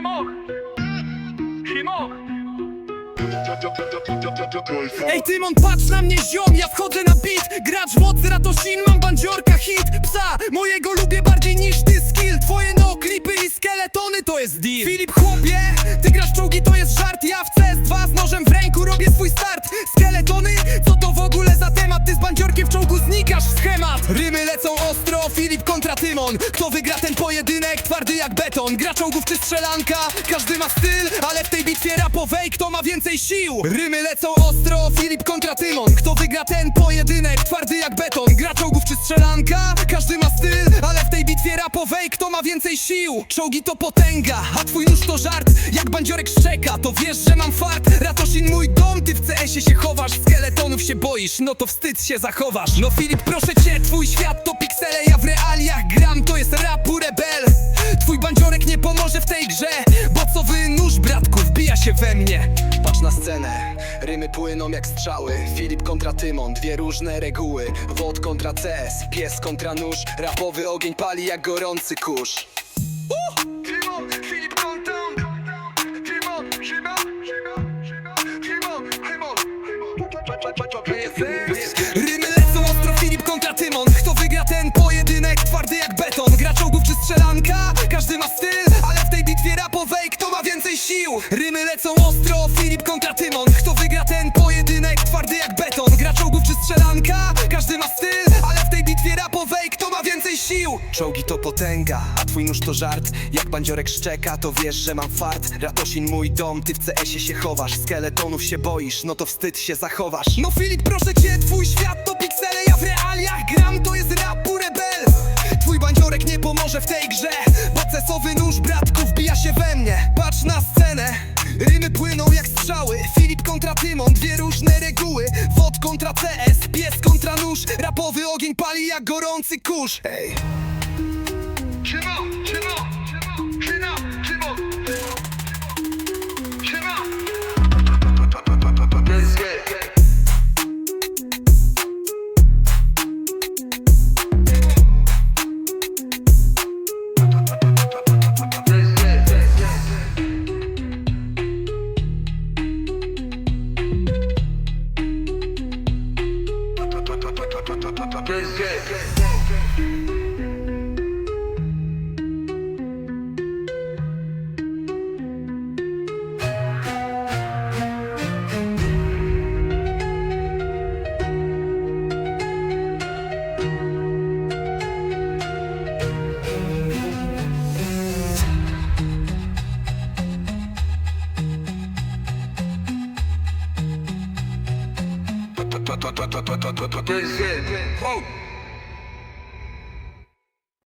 Szymok! Szymok! Ej Tymon, patrz na mnie ziom, ja wchodzę na beat. Gracz mocy, Ratosin, mam bandziorka, hit. Psa, mojego lubię bardziej niż ty skill Twoje no klipy i skeletony to jest deal. Filip chłopie, ty grasz czołgi to jest żart w schemat. Rymy lecą ostro, Filip kontra Tymon. Kto wygra ten pojedynek, twardy jak beton. Gra czołgów czy strzelanka, każdy ma styl Ale w tej bitwie rapowej kto ma więcej sił? Rymy lecą ostro, Filip kontra Tymon. Kto wygra ten pojedynek, twardy jak beton. Gra czołgów czy strzelanka, kto ma więcej sił? Czołgi to potęga, a twój nóż to żart. Jak bandziorek szczeka, to wiesz, że mam fart. Ratosin mój dom, ty w CS-ie się chowasz. Skeletonów się boisz, no to wstyd się zachowasz. No Filip, proszę cię, twój świat to piksele. Ja w realiach gram, to jest rapu rebel. Twój bandziorek nie pomoże w tej grze Bo co wy nóż, bratku, wbija się we mnie. Patrz na rymy płyną jak strzały. Filip kontra Tymon, dwie różne reguły. Wod kontra CS, pies kontra nóż. Rapowy ogień pali jak gorący kurz! Szymok! Rymy lecą ostro, Filip kontra Tymon. Kto wygra ten pojedynek, twardy jak beton. Gra czołgów czy strzelanka, każdy ma styl Ale w tej bitwie rapowej kto ma więcej sił? Rymy lecą kto ma więcej sił? Czołgi to potęga, a twój nóż to żart. Jak bandziorek szczeka, to wiesz, że mam fart. Ratosin mój dom, ty w CS-ie się chowasz. Skeletonów się boisz, no to wstyd się zachowasz. No Filip, proszę cię, twój świat to piksele. Ja w realiach gram, to jest rapu rebel. Twój bandziorek nie pomoże w tej grze. Bo cesowy nóż, bratku, wbija się we mnie. Patrz na scenę. Rymy płyną jak strzały. Filip kontra Tymon, dwie różne reguły. Wod kontra CS, pies kontra nóż Rapowy ogień pali jak gorący kurz Ej Szymok! Szymok! Okay, okay, okay. This. Oh.